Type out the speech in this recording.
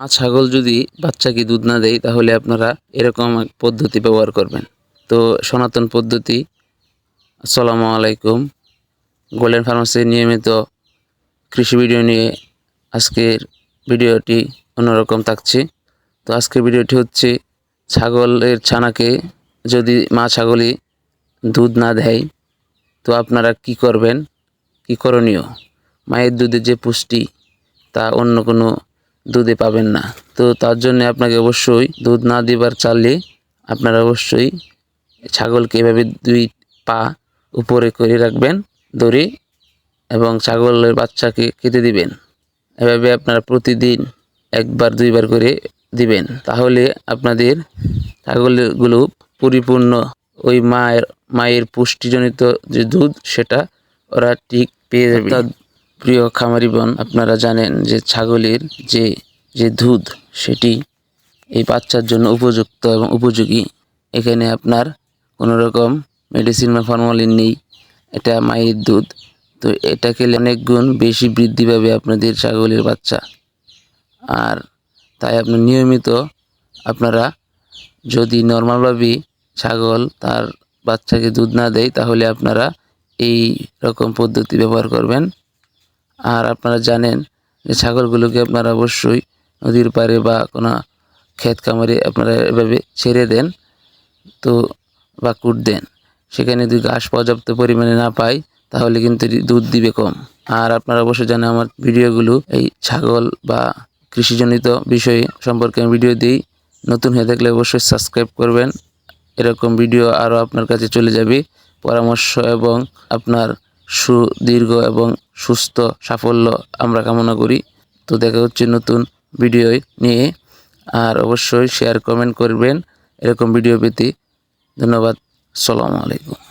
মা ছাগল যদি বাচ্চাকে দুধ না দেয়, তাহলে আপনারা এরকম পদ্ধতি ব্যবহার করবেন। তো সনাতন পদ্ধতি, আসসালামু আলাইকুম। গোল্ডেন ফার্মাসির নিয়মিত কৃষি ভিডিও নিয়ে আজকের ভিডিওটি অন্যরকম থাকছে। তো আজকের ভিডিওটি হচ্ছে, ছাগলের ছানাকে যদি মা ছাগলই দুধ না দেয়, তো আপনারা কি করবেন? কি করণীয়? মায়ের দুধের যে পুষ্টি, তা অন্য কোনো দুধে পাবেন না। তো তার জন্য আপনাকে অবশ্যই দুধ না দিবার চাললে আপনারা অবশ্যই ছাগলকে এভাবে দুই পা উপরে করে রাখবেন, দড়ি এবং ছাগলের বাচ্চাকে খেতে দিবেন। এভাবে আপনারা প্রতিদিন একবার, দুইবার করে দিবেন। তাহলে আপনাদের ছাগলগুলো পরিপূর্ণ ওই মায়ের মায়ের পুষ্টিজনিত যে দুধ, সেটা ওরা ঠিক পেয়ে যাবে। প্রিয় খামারি বোন, আপনারা জানেন যে ছাগলের যে যে দুধ, সেটি এই বাচ্চার জন্য উপযুক্ত এবং উপযোগী। এখানে আপনার কোনো রকম মেডিসিন বা ফর্মালিন নেই, এটা মায়ের দুধ। তো এটা খেলে অনেক গুণ বেশি বৃদ্ধি পাবে আপনাদের ছাগলের বাচ্চা। আর তাই আপনি নিয়মিত আপনারা যদি নর্মালভাবে ছাগল তার বাচ্চাকে দুধ না দেয়, তাহলে আপনারা এই রকম পদ্ধতি ব্যবহার করবেন। আর আপনারা জানেন যে ছাগলগুলোকে আপনারা অবশ্যই নদীর পাড়ে বা কোনো ক্ষেত খামারে আপনারা এভাবে ছেড়ে দেন, তো বা কুট দেন। সেখানে যদি ঘাস পর্যাপ্ত পরিমাণে না পাই তাহলে কিন্তু দুধ দিবে কম। আর আপনারা অবশ্যই জানেন আমার ভিডিওগুলো এই ছাগল বা কৃষিজনিত বিষয়ে সম্পর্কে আমি ভিডিও দিই। নতুন হয়ে থাকলে অবশ্যই সাবস্ক্রাইব করবেন। এরকম ভিডিও আরও আপনার কাছে চলে যাবে। পরামর্শ এবং আপনার সুদীর্ঘ এবং সুস্থ, সাফল্য আমরা কামনা করি। তো দেখা হচ্ছে নতুন ভিডিও নিয়ে। আর অবশ্যই শেয়ার কমেন্ট করবেন। এরকম ভিডিও পেতে ধন্যবাদ। সালামু আলাইকুম।